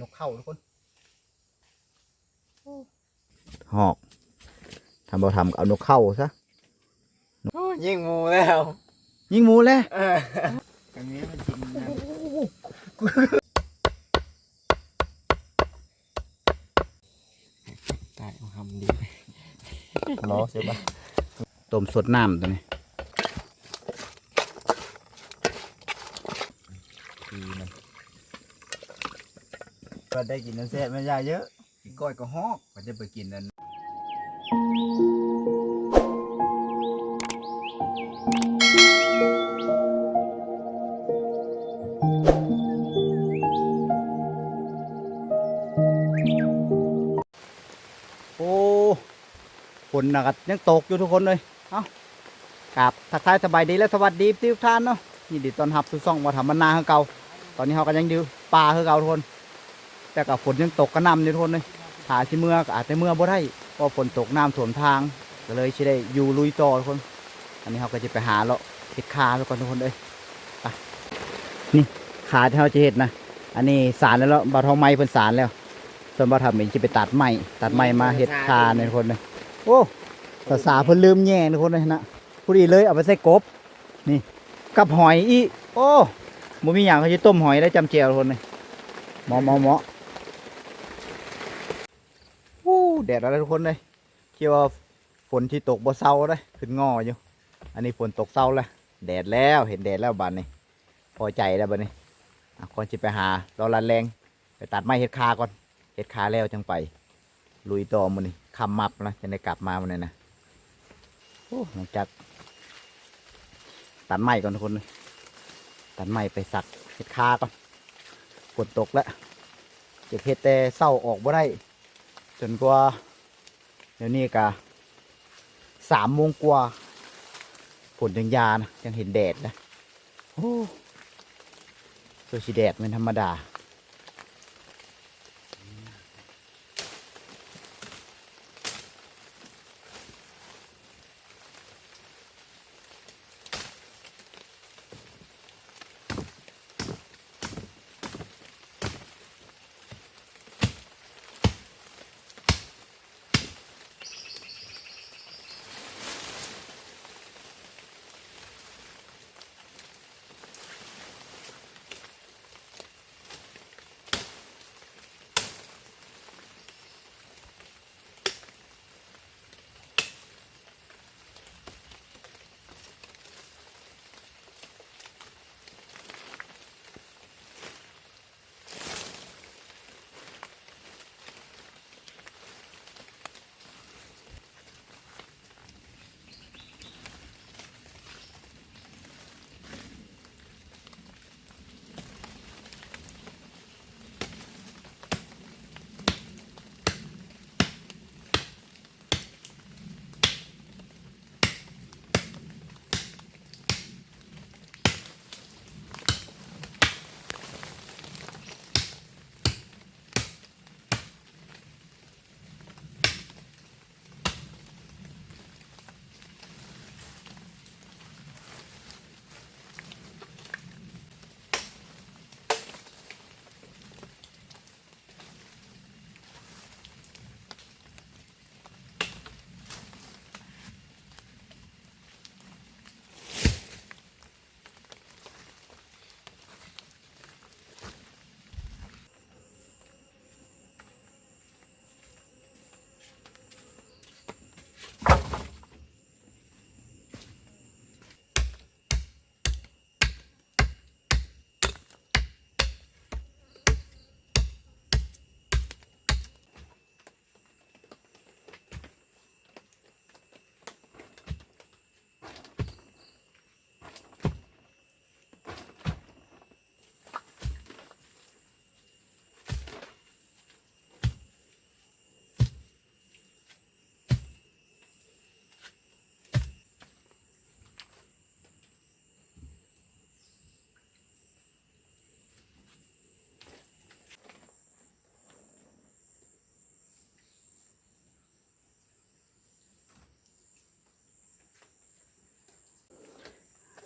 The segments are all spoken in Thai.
นกเข้าทุกคนหอกทำบ่ทำก็เอานกเข้าซะยิงงูแล้ว ยิงหมูเลยเออตรงนี้มันกินนะตายเอาคำดีรอเสียบะต้มสดน้ำตัวนี้ ดีมัน ก็ได้กินน้ำแซ่บมันยาเยอะกินก้อยก็ฮอกก็จะไปกินนั่นโอ้ฝนนะครับยังตกอยู่ทุกคนเลยเอ้ากราบทักทายสบายดีและสวัสดีทุกท่านเนาะยินดีต้อนรับสู่ซ่องมาทำมันนาคือเก่า ตอนนี้เราก็ยังอยู่ป่าคือเก่าทุกคน แต่กับฝนยังตกกระนำอยู่ทุกคนเลยหาที่เมื่ออาจจะเมื่อบ่ได้เพราะฝนตกน้ำท่วมทางก็เลยชิได้อยู่ลุยต่อทุกคน อันนี้เราก็จะไปหาเลาะเห็ดคาทุกคนทุกคนเลยไปนี่ขาที่เราจะเห็ดนะอันนี้สารแล้วเนาะบาทองไม้เพิ่นสารแล้วส่วนบาทำเองจะไปตัดไม้ตัดไม้มาเห็ดคาในยทุกคนเลยโอ้ภาษาเพิ่นลืมแย่ทุกคนเลยนะพูดดีเลยเอาไปใส่กบนี่กับหอยอีโอ้บ่มีอย่างเขาจะต้มหอยได้จำเจียวทุกคนเลยหมอหมอหมอโอ้ แดดอะไรทุกคนเลยคิดว่าฝนที่ตกบ่เศร้าเลยขึ้นงออยู่ อันนี้ฝนตกเศร้าแล้วแดดแล้วเห็นแดดแล้วบัดนี้ พอใจแล้วบัดนี้อะก่อนจะไปหารอรันแรง ไปตัดไม้เห็ดคาก่อนเห็ดคาแล้วจังไป ลุยต่อมันนี่คำมับนะจะได้กลับมามันนี่นะโอ้หลังจากตัดไม้ก่อนทุกคนเลยตัดไม้ไปสักเห็ดคาก่อนฝนตกแล้วเก็บเห็ดแต่เศร้าออกบ่ได้ จนกว่า เดี๋ยวนี้กะสามโมงกว่าฝนยังยานะยังเห็นแดดนะโอ้ตัวสีแดดเป็นธรรมดา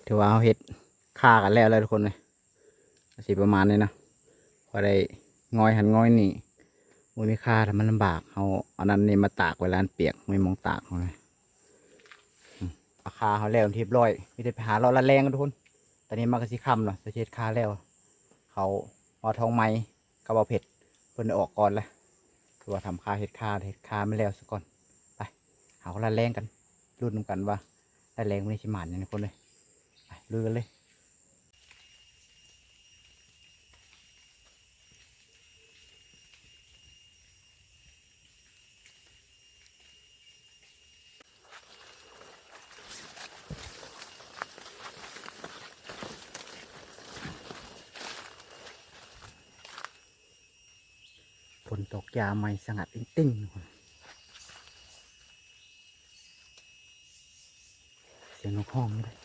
ถือว่าเอาเห็ดฆ่ากันแล้วเลยทุกคนเลยสิประมาณนี้นะพอได้งอยหันงอยนี่มันมีค่าแต่มันลำบากเอาอันนั้นนี่มาตากไว้ร้านเปียกไม่มองตากเขาเลยอาคาเขาแล้วทีบร้อยม่ได้ไปหาเราละแรงกันทุกคนตอนนี้มากระสิคำเนาะสเช็ดค่าแล้ว เขาเอาทองไม้กระเบาเผ็ดเพิ่นอออกก่อนละคือว่าทำค่าเห็ดค่าเห็ดค่าไม่แล้วซะก่อนไปหาละแรงกันรุ่นกันว่าละแรงไม่ใช่หมันอย่างนี้คนเลย ไปลุยกันเลยฝนตกยาไม่สงัดติ้งเสียงนกห้องนี่เลย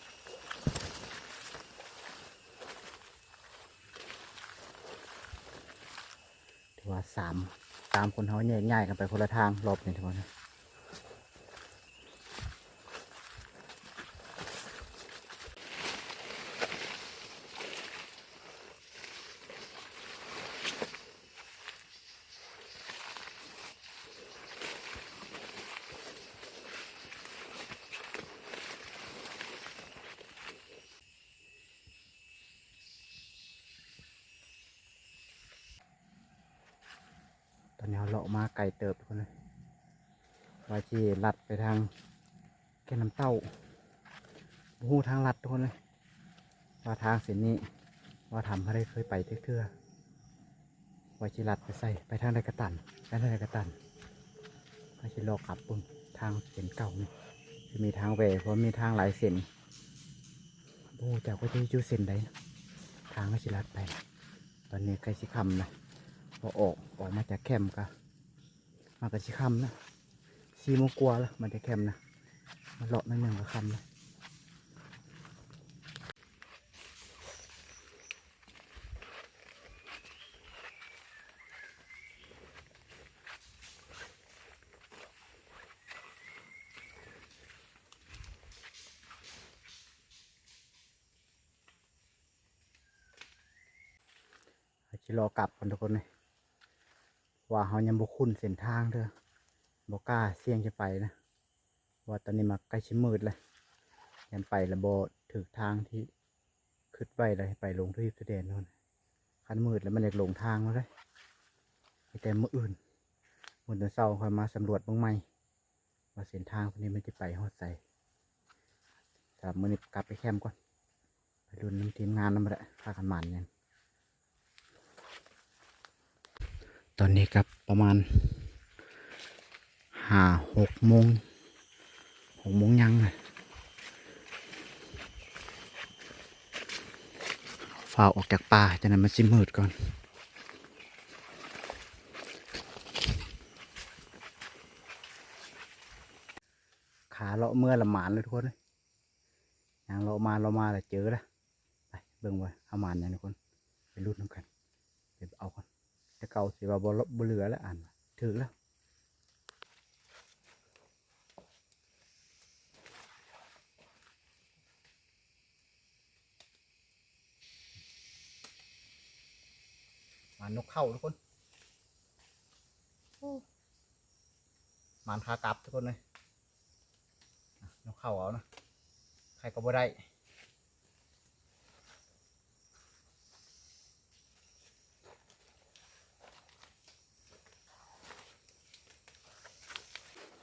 ว่าสามสามคนเขาแยกง่ายกันไปคนละทางรอบนี่ทุกคนนะตอนนี้เขาเลาะมา ไก่เติบคนเลยว่าที่ลัดไปทางแก่น้ำเต้าบูทางลัดทุกคนเลยว่าทางเส้นนี้ว่าทำให้ได้เคยไปเทื่อว่าจิลัดไปใส่ไปทางใดกระตันไปทางใดกระตันว่าจิรอกลับปุ่มทางเส้นเก่านี่จะมีทางแหวเพราะมีทางหลายเส้นบูจากว่าจะอยู่เส้นใดนะทางก็จิลัดไป ตอนนี้ใกล้สิคำนะพอออกออกมาจากแคมป์ก็ มากับสิคำนะสี่โมงกว่าแล้วมาจากแคมป์นะมาเลาะนั่นยังก็คำนะอาจจะรอกลับกันทุกคนเลย ว่าเขายังบุคุ้นเส้นทางเด้อบอกกล้าเสี่ยงจะไปนะ ว่าตอนนี้มาใกล้ชิมืดเลยยันไปล้วโบถึกทางที่ขึ้นไปเลยไปลงที่สเดนนู่นคันมืดแล้วมันอยากลงทางมาเลยแต่เมืออื่นมืดเศร้าคอยมาสำรวจบ้างไหมว่าเส้นทางพวกนี้มันจะไปฮอดใส่สำหรับมือนี้กลับไปแคมป์ก่อน ไปรุ่นน้ำทีมงานน้ำมันแหละพากันหมันเนี่ย ตอนนี้ครับประมาณห้าหกโมงหกโมงยังเลยฝ่าออกจากป่าจะนั้นมันสิมืดก่อนขาเลาะเมื่อละหมานเลยทุกคนเลยยางเลาะมาเลาะมาแล้วเจอแล้วไปเบิ่งไว้เอาหมานเนี่ยทุกคนไปรุ่นน้ำกันไปเอาก่อน แต่เก่าสิว่าบ่ลบ่เหลือแล้วอ่านว่าถือแล้วมานนกเข้าทุกคนมานคากลับทุกคนเลยอะนกเข้าเอานะ ใครก็บ่ได้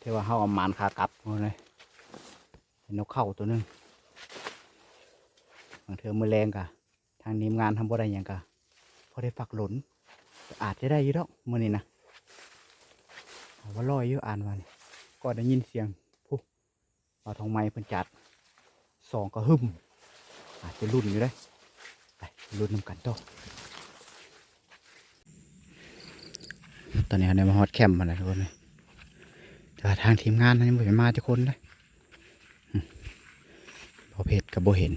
ที่ว่าเขาเอามานขากลับมาเลยนกเข้าตัวหนึงบางเทอมือแรงกะทางทีมงานทำบ่ได้หยังกะพอได้ฝักหล่นอาจจะได้ยู่ดอกมือนี้นะว่าลอยอยู่อ่านว่านี่ก็ได้ยินเสียงผู้เอาทองไม้เพิ่นจัดสองก็หึมอาจจะรุ่นอยู่ได้ไปรุ่นนำกันต่อตอนนี้เขาได้มาฮอตแคมป์มาแล้วทุกคนเลย แต่ทางทีมงานนั้นยังไม่มาทุกคนเลยพอเพจกับโบเห็น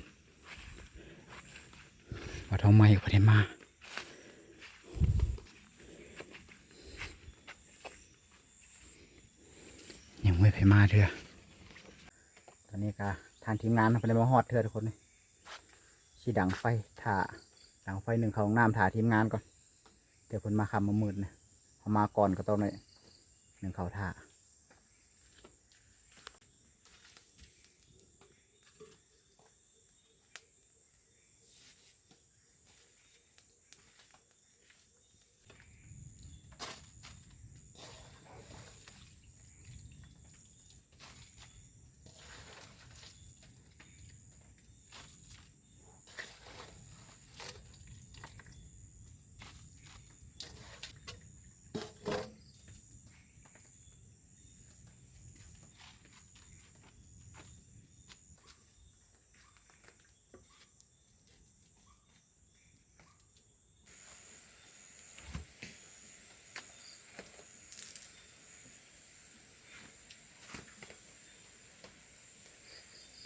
ว่าทำไมก็ได้มายังไม่ไปมาเถอะตอนนี้ก็ทางทีมงานเขาไปเลยมาฮอดเถอะทุกคนเลยชี้ดังไฟถ่าดังไฟหนึ่งเขาห้องน้ำถ่าทีมงานก่อนแต่เพิ่นมาคำมามืดนะเขามาก่อนก็ต้องเลยหนึ่งเขาท่า เ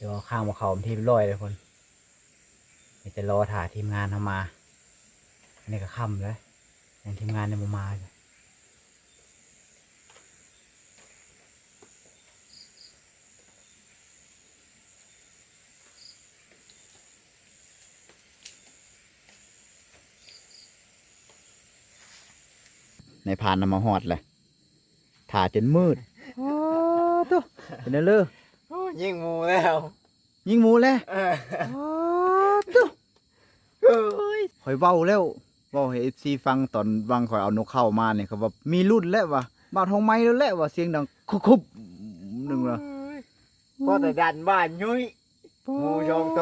ดี๋ยวเอาข้างมาเขาที่ร้อยเลยคนเดี๋ยวจะรอถ่ายทีมงานทำมา อันนี้ก็ค่ำแล้วยังทีมงานยังบ่มาเลยในพานนำมาหอดเลยถ่าจนมืด โอ้ตัวเป็นไงเลย ยิงหมูแล้วยิงหมูเลยเอออ๋อตุ๊เอ้ยข่อยเว้าแล้วเว้าให้ FC ฟังตอนวังข่อยเอานกเข้ามาเนี่ยเขาว่ามีรุ่นแล้วว่ะบาดทองไม้แล้วแหละว่าเสียงดังคุบๆหนึงละพอแต่ดันบ้านยุ้ยหมูชองโต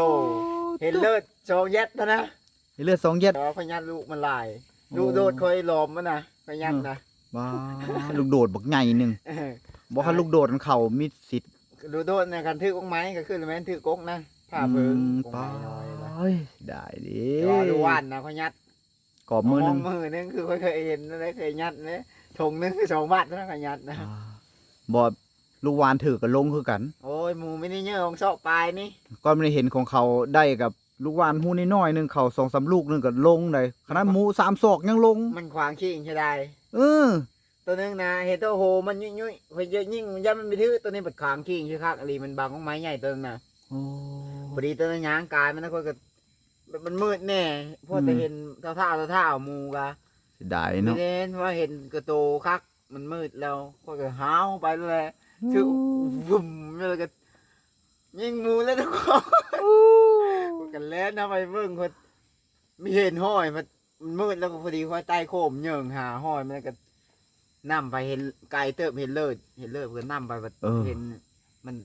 เห็นเลือดโชงเย็ดนะนะเห็นเลือดสองเย็ด แต่ว่าพยันลูกมันลายโอ้ลูกโดดเคยหลอมมันนะพยันนะว้าลูกโดดบักใหญ่หนึงเออ บ่คันลูกโดดมันเข้ามีสิทธิ์ ลูกโดดในการถือกกไม้ก็คือแม่นถือกกนะผ้าเพิงอืมกกป้าไม้น้อยนะเอ้ยได้ดิแต่ว่าดูว่านนะพยัดกรอบมือหนึงมือนึงคือเคยเห็นนั่นแหละเคยยัดเนี่ยถงนึงคือสองบาทนะพยัดนะอ่าบ่ลูกวานถือกับลงคือกัน โอ้ยหมูไม่ได้เยอะของเสาะปลายนี่ก็ไม่ได้เห็นของเขาได้กับลูกวานหูน้อยๆหนึงเขาสองสามลูกหนึงก็ลงได้ขนาดหมูสามศอกยังลง มันขวางขี้ใช่ได้ เออ ตัวนึงนะเห็นตัวโหมันยุ่ยยุ่ยๆคอยเยอะยิ่งยันมันไปถือตัวนี้ปัดขวางขี้ใช่คักอะไรมันบางของไม้ใหญ่ตัวนึงนะพอดีตัวนั้นยางกายมันนะคนก็มันมืดแน่เพราะแต่เห็นเท่าเท่าเท่าเท่าๆหมูกะเสียดายไม่เนาะเห็นว่าเห็นกระโตคักมันมืดแล้วคนก็ห้าวไปเลยคือวุ้มเลยก็ยิงหมูแล้วทุกคนกันแล้วนะไปเบิ่งคนไม่เห็นห้อยมันมันมืดแล้วก็พอดีว่าใต้โคมเหยิงหาห้อยมันก็ นำไปเห็นไกลเติบเห็นเลิศเห็นเลิศเพื่อนนำไปแบบเห็น มัน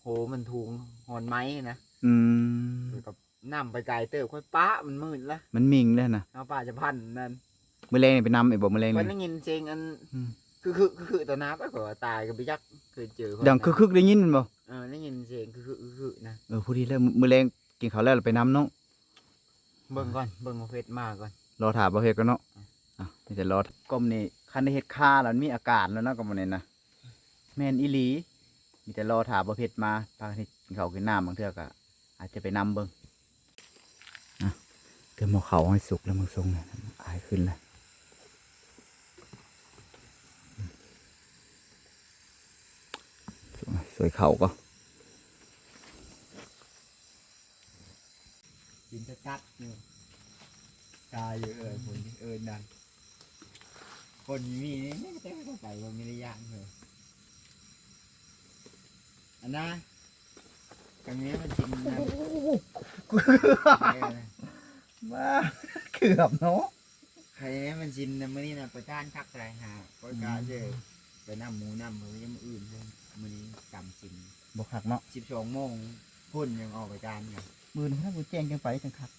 โหมันทุงหอนไม้นะอืม แล้วก็นำไปไกลเติบค่อยป้ามันมืดละมันมิงแล้วนะเอาป้าจะพันนั่นมือแรงนี่ไปนำไอ้บ่มือแรงมันนี่ได้ยินเสียงอันอืม คือคือคือคือตัวน้ำไปก่อนตายก็ไปยักเคยเจอคนดังคึกๆได้ยินมันบ่เออได้ยินเสียงคือคือคือคือนะเออผู้ดีแล้วมือแรงกินข้าวแล้วเราไปนำเนาะเบิ่งก่อนเบิ่งมาเพชรมาก่อนรอถามประเภทกันเนาะอะนี่จะรอก้มนี่ คันได้เฮ็ดค่าแล้วมีอากาศแล้วเนาะก็บ่นี่นะแม่นอีหลี มีแต่รอถาประเภทมาพากันกินข้าวกินน้ำบางเทือก็อาจจะไปนำเบิงอะเดี๋ยวหมอเขาให้สุกแล้วมึงทรงเนี่ยอายขึ้นแล้วสวยเขาก็นชัดๆอยู่ตายอยู่เออคนเออนั่น คนมีนี่ไม่ได้เข้าไปว่าไม่ได้ย่างเลยอันนะครั้งนี้มันกินนะมาเกือบเนาะใครนี้มันชินนะมื่อนี้นะประจานคักไรหาก็กาเจอไปน้ำหมูน้ำหมูยังอื่นเลยมื่อนี้กำชินบ่คักเนาะสิบสองโมงพุ่นยังออกประจานอยู่มือนึงถ้ากูแจ้งจังไปจังคัก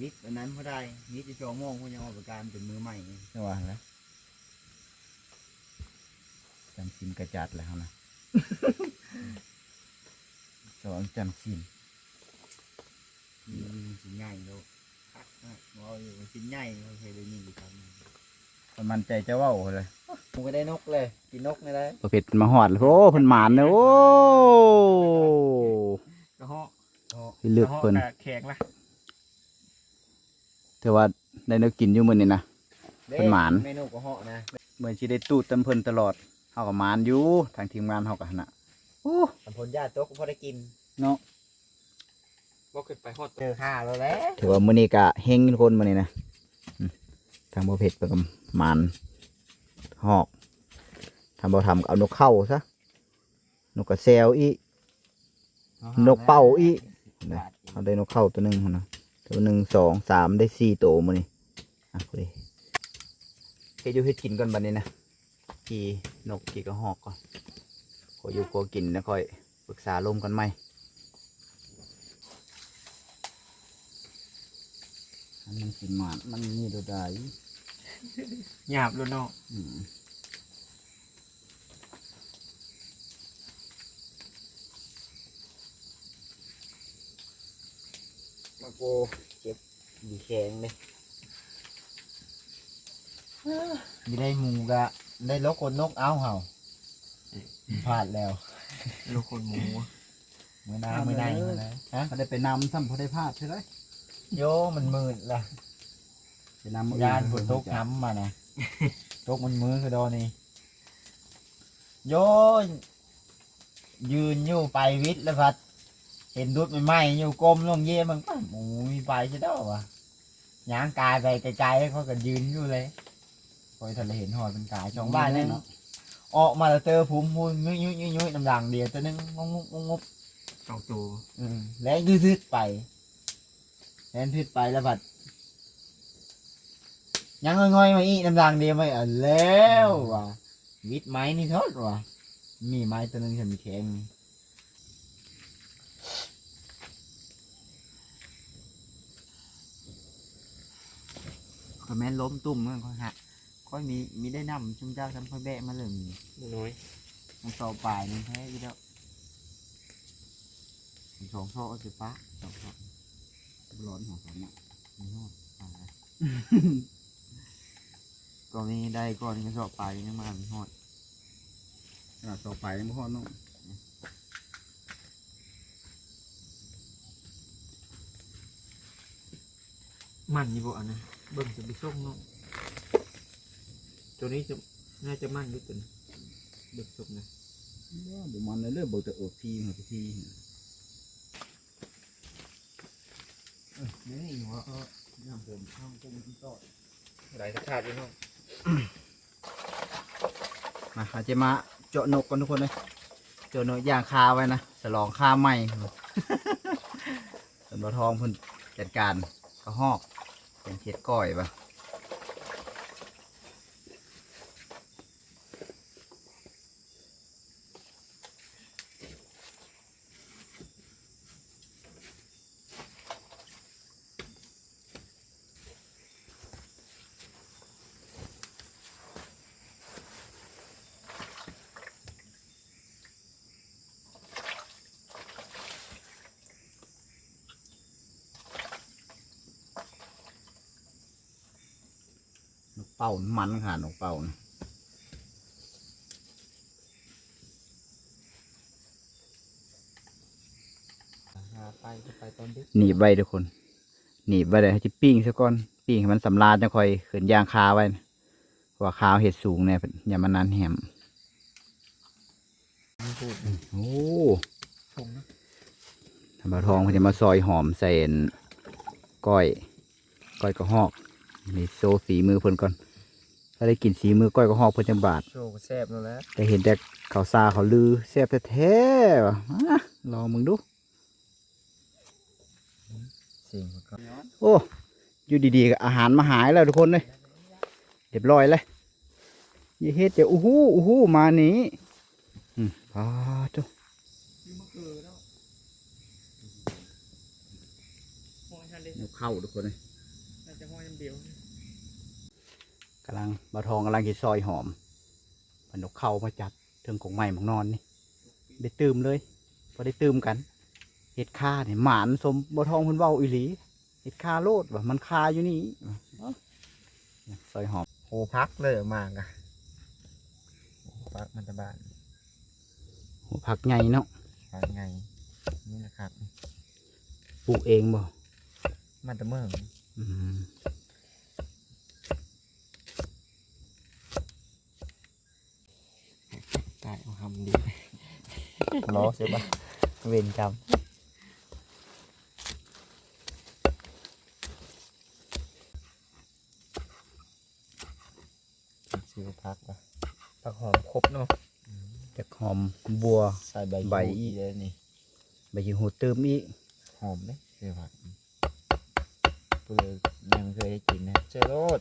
วิทย์อันนั้นเขาได้วิทย์สิบสองโมงพุ่นยังออกประจานเป็นมือใหม่จังหวะนะจำซิมกระจัดแล้วนะ สองจำซิมมีชิ้นใหญ่โลกคักนะว่าอยู่ว่าชิ้นใหญ่เราเคยได้ยินอยู่ครั้งหนึ่งมันมั่นใจจะเว่าเลยผมก็ได้นกเลยกินนกนี่ได้ประเภทมาหอดเลยโอ้เพิ่นหมานเลยโอ้กระเหาะเลือกเพิ่นแข็งละ แต่ว่าได้เนื้อกินอยู่มื้อนี้นะเพิ่นหมานเมนูกระเหาะนะเหมือนสิได้ตูดเต็มเพิ่นตลอดเฮาก็หมานอยู่ทางทีมงานเฮาก็หั่นน่ะโอ้ตำพลญาติโต๊ะก็พอได้กินเนาะบ่ขึ้นไปฮอดเจอข้าแล้วแหละถือว่ามื้อนี้ก็เฮงทุกคนมื้อนี้นะอืมทางบ่เผ็ดไปกับหมันหอกทำบ่ทำก็เอานกเข้าซะนกกระแซวอีนกเป่าอีนะเอาได้นกเข้าตัวหนึ่งหั่นนะ ตัวหนึ่งสองสามได้สี่ตัวมานี่อะพอดีเฮ็ดอยู่เฮ็ดกินก่อนบัดนี้นะกี่นกกี่กระหอกก่อนขออยู่ขอกินแล้วค่อยปรึกษาลมกันไหมอันนี้สิหมาดมันนี่ดูได้หยาบแล้วเนาะ อืมมา โกเจ็บดีแข็งเลยมีได้หมูกะได้ลกคนนกเอาเห่าพลาดแล้วลูกคนหมูมือหน้ามือใดมือใดฮะเขาได้ไปนำซ้ำเขาได้พลาดใช่ไหมโยมันมืดละไปนำยานฝนตกน้ำมานะตกมันมือคือดอนี่โยยืนอยู่ไปวิทย์แล้วพัด เห็นดุดใหม่ๆอยู่กลมลงเย่มันก็หมูมีไปใช่ดอกวะย่างกายไปไกลๆเขาก็ยืนอยู่เลยคอยทะเลเห็นหอยเป็นกายช่องบ้านนั่นเนาะออกมาแล้วเจอผุมพูนยุ้ยยุ้ยยุ้ยยุ้ยน้ำดังเดียวตัวนึงงงงงงสองตัวอืมแล้วยืดๆไปแล้วยืดไปแล้วบัดยังง่อยๆมาอีกน้ำดังเดียวไม่เอาแล้วว่ะวิดไม้นี่ทอดว่ะมีไม้ตัวนึงฉันแข็งค อมเมนต์ล้มตุ่มมันค่อยฮะค่อยมีมีได้นำชุมเจ้าทำค่อยแบะมาเลยน้อยมันต่อปลายมันแพ้อีกแล้วสองโซ่สิปะสองโซ่ร้อนหัวสองเนี่ยมีหอดอะไรก็มีได้ก่อนก็สอบปลายยังมามีหอดอ่าสอบปลายยังไม่หอดเน้องมันนี่บ่อันนะ เบิ่งจะไปส่งเนาะตัวนี้จะน่าจะมันด้วยตัวนี้เบิ่งส่งนะเดี๋ยวมันเรื่อยๆบอกจะเออพีหัวพีนี่หัวเออน้ำผมข้างกุ้งที่ต่อไหลตะขาดเลยเนาะมาอาจจะมาเจาะนกกันทุกคนเลยเจาะนกย่างคาไว้นะฉลองคาใหม่ส่วนบะทองเพิ่นจัดการกระหอก เป็นเขียดก้อยปะ เป่ามันค่ะนกเป่านะหาไปจะไปตอนดึกหนีบไว้ทุกคน หนีบไว้เลยให้จิปิ้งซะก่อน ปิ้งให้มันสำราญจะค่อยขืนยางคาไว้นะเพราะว่าคาวเห็ดสูงเนี่ยอย่ามันนานแหมพูดโอ้ชมนะทำปลาทองเพิ่นจะมาซอยหอมใส่อันก้อย ก้อยกระหอกนี่โซสีมือเพิ่นก่อน ถ้าได้กินสีมือก้อยกระหอกเพิ่นจะบาดโชว์ก็แซ่บแล้วแหละแต่เห็นแต่เขาวซาเขาลือแซ่บแท้ๆว่ะอะลองมึงดูสิ่งมันก็โอ้อยู่ดีๆก็อาหารมาหายแล้วทุกคนเลยเรียบร้อยเลยอย่าเฮ็ดจะอู้หู้อู้หู้มานี้อืมพาจ้ะห้อยหันเลยนกเข้าทุกคนเลย น่าจะห้อยน้ำเดียว กำลังบาทองกำลังกินซอยหอมมันนกเข้ามาจัดเทิงของใหม่ของนอนนี่ได้ตื่มเลยพอได้ตื่มกันเห็ดคาเนี่ยหมานสมบาทองเพิ่นเว้าอีหลีเห็ดคาโลดว่ามันคาอยู่นี่เอ้าซอยหอมโหพักเลยมากอะโหพักมันจะบ้านโหผักใหญ่เนาะพักไงนี่นะครับปลูกเองบ่มันจะเมื่อง อืม ตายเอาคำดี ล้อใช่ปะเวรกรรมพักปะผักหอมครบเนาะจากหอมบัว ใส่ใบใบอีเลยนี่ใบยิงหูตืมอีกหอมเลยเคยผักกูเลยยังไม่เคยได้กินนะเจอโรด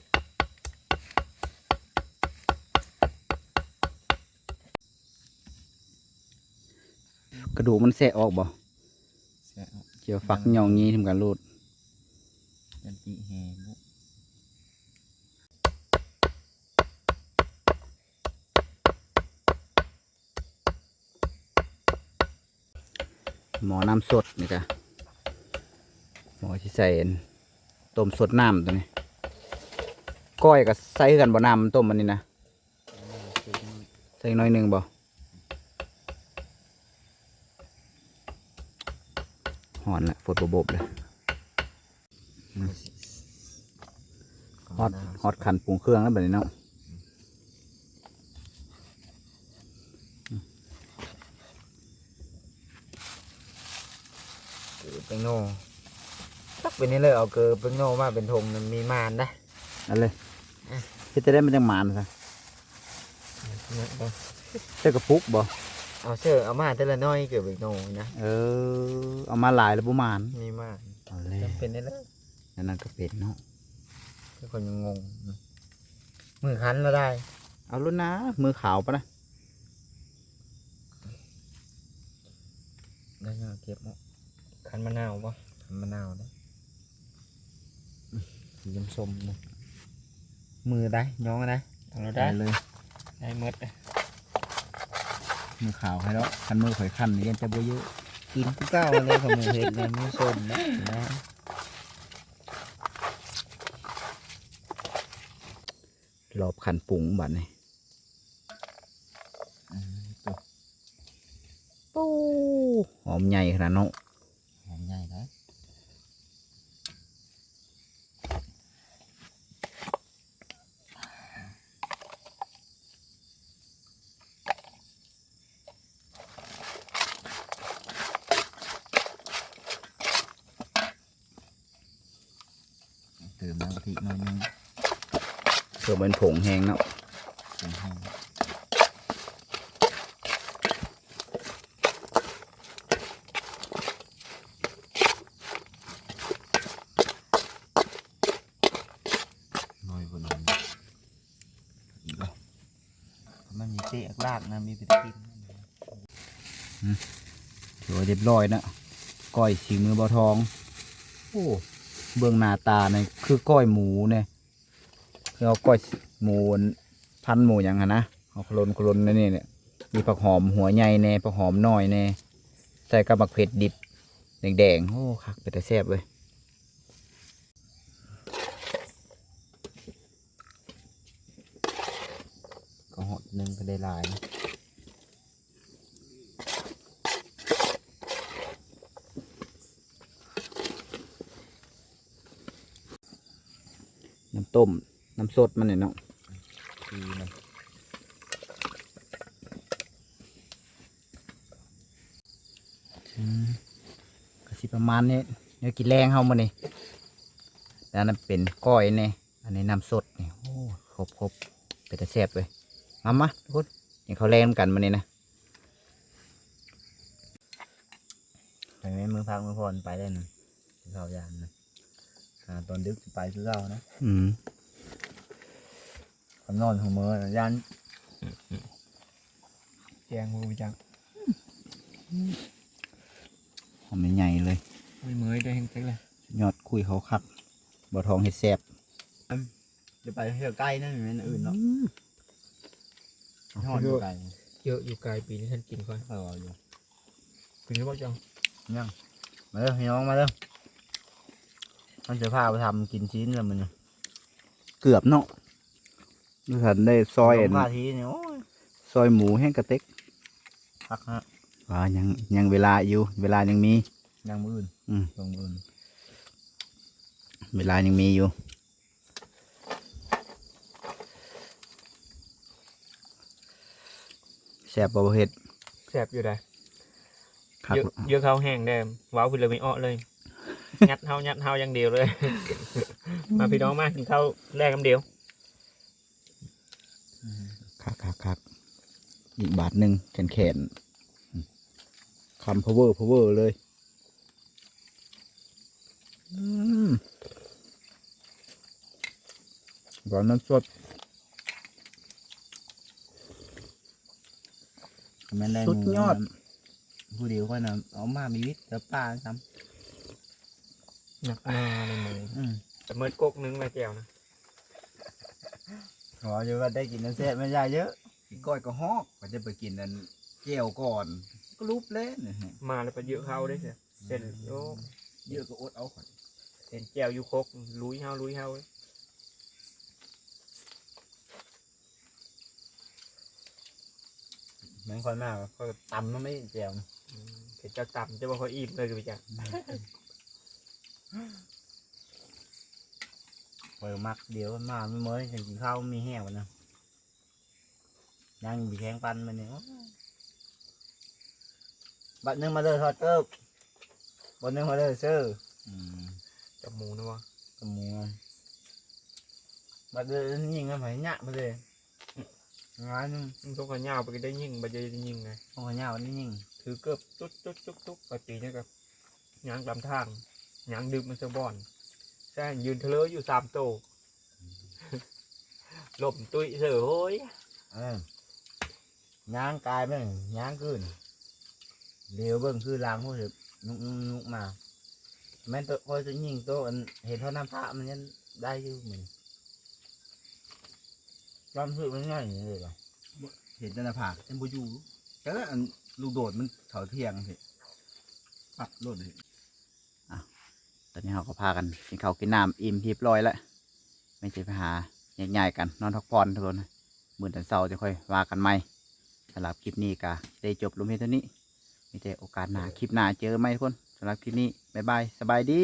กระดูกมันแสะออกบ่แซ่บเกี่ยวฟักเหยองงี้ทำการรูดยันติแฮบุหมอน้ำสดนี่จ้ะหมอที่ใส่อันต้มสดน้ำตัวนี้ ก้อยกับใส่คือกันบ่น้ำมันต้มมันนี่นะ ใส่อีกหน้อยหนึงบ่ หอนละฝดบบๆเลยฮอตฮอตขันปรุงเครื่องแล้วแบบนี้เนาะเกลือเป็นโน่ตักเป็นนี่เลยเอาเกลือเป็นโน่มาเป็นธงมันมีมานนะนั่นเลยอะเฮ็ดจะได้มันจังหมานซะเจ้ากระปุกบ่ เอาเสื้อเอามาแต่ละน้อยเกลือเป็นโน่นะเออ เอามาหลายแล้วบ่หมานมีมานเอาเลยจำเป็นได้แล้วนั่นนั่นก็เป็นเนาะทุกคนยังงงมือหันแล้วได้ เอาลุ้นนะ มือขาวปะนะได้เงาเก็บมั้คันมะนาวปะคันมะนาวได้สียำส้มนะมือได้ย้องได้เอาเราได้เลย ได้หมดเลย มือขาวให้แล้วคันมือข่อยคันนี่ยังจะบ่เยอะกินกูเก้าเลยของมือเห็ดเลยมือส้มนะนะรอบขันปรุงบัดนี้ตัวปูหอมใหญ่ขนาดเนาะ หอมใหญ่นะเติมน้ำกะทิหน่อยนึง เพื่อเป็นผงแห้งเนาะเป็นแห้งหน่อยบนนั้นอีกแล้วมันมีเตะลากนะ มีเป็นกินถือว่าเรียบร้อยนะก้อยสีมือบ่ทอง โอ้ เบื้องหน้าตาเนี่ยคือก้อยหมูเนี่ย คือเอาก้อยหมูพันหมูอย่างนั้นนะเอาคลนคลนนี่เนี่ยมีผักหอมหัวใหญ่แน่ผักหอมน้อยแน่ใส่กับบักเผ็ดดิบแดงๆโอ้คักเป็นแต่แซ่บเว้ยก็หอดหนึ่งก็ได้หลายนะน้ำต้ม น้ำสดมันเนี่ยเนาะดีมันอืมก็สิประมาณนี้เนื้อกินแรงเฮามานี่แล้วนั่นเป็นก้อยเนี่ยอันนี้น้ำสดเนี่ยโอ้ครบครบเป็นแต่แซ่บเลยมามาทุกคนอย่างเขาวแรงกันมานี่นะแต่ไม่มือพักมือพรไปได้นะเรายานนะหาตอนดึกไปคือเรานะ อืม คำนอนของมือนะยันแจงมือจังหอมใหญ่ๆเลยมือมือได้เห็นจังเลยยอดคุยเขาคักบ่ทองเห็ดแซ่บจะไปเที่ยวใกล้นั่นเหมือนอื่นเนาะทอดอยู่ไกลเยอะอยู่ไกลปีนี้ท่านกินก่อนเอออยู่กินหรือเปล่าจังยังมาเร็วพี่น้องมาเร็วมันจะพาไปทำกินชิ้นแล้วมันเนี่ยเกือบเนาะดู สันได้ซอยลอังนพาทีเนี่ยโอ้ยซอยหมูแห้งกระเต็กพักฮะว่ายังยังเวลาอยู่ เวลายังมียังมืออื่นอืมลงมืออื่นเวลายังมีอยู่แซ่บบ่บ่เฮ็ดแสบอยู่ได้คักเยอะเยอะเขาแห้งแดมว้าวไปเลยไม่อ้อเลยยัดเฮายัดเฮาอย่างเดียวเลย มาพี่น้องมากินข้าวแรกคำเดียว อืมคักอีกบาทหนึ่งแขนแขนๆอืมคำ power power เลยอืมร้อนน้ำสดแม่นได้สุดยอดหมูผู้เดียวก็น่ะเอามามีวิทย์กับป้าซ้หนักหน้าในมือำอืมแต่เมื่อกกนึงมาแก้วนะ ขออยู่ว่าได้กินน้ำแซ่บไม่ได้เยอะกินก้อยก็ฮอกก็จะไปกินนั่นเจียวก่อนก็รูปเล่นนะฮะมาแล้วไปเยอะเข้าได้เสียเส้นโอ้เยอะก็อดเอาก่อนเส้นแก้วอยู่คกลุยเฮาลุยเฮาเว้ยแม่งค่อยมากก็ตำมันไม่เจียวอืมเผ็ดจะต่ำจะบ่ค่อยอิ่มเลยคือจ้ะ เปิดมักเดียวมันมาไม่เมื่อยจะกินข้าวมีแห้งวันนะยังมีแข้งปันมันเนี่ยบัดหนึงมาเลยทอดเกิบบัดหนึงมาเลยเซอร์อืมจับหมูนะวะกระหมูบัดเลยยิงกันไปหยะมาเลยงานนึงมึงต้องกันยาวไปก็ได้ยิงไปจะได้ยิงไงโอ้ยหยาวันนี้ยิงถือเกือบตุ๊ดตุ๊ดตุ๊ดตุ๊ดไปปีนี่กับยางลำทางยางดื่มมันจะบ่อน แซ่ยืนเทเลออยู่สามโตหลบตุยเสือโอ้ยเออย่างกายแม่งย่างขึ้นเดี๋ยวเบิ่งคือล้างหัวเถอนุกนุกมาแม่นตัวคอยจะยิงตัวอันเห็นเท่าน้ำพระมันยังได้อยู่เหมือนความสึกมันง่ายอย่างนี้เลยเหรอเห็นแต่หน้าผากเป็นบูยูแต่ละอันลูกโดดมันเถาเทียงสิปักโลดเลย ตอนนี้เราก็พากันกินข้าวกินน้ำอิ่มทีบร้อยแล้วไม่ใช่ไปหาใหญ่ๆกัน นอนทักผ่อนทุกคนมื่อตอนเช้าจะค่อยว่ากันใหม่สำหรับคลิปนี้ก็ได้จบลงเพียงเท่านี้ไม่ใช่โอกาสหน้าคลิปหน้าเจอไหมทุกคนสำหรับคลิปนี้บ๊ายบายสบายดี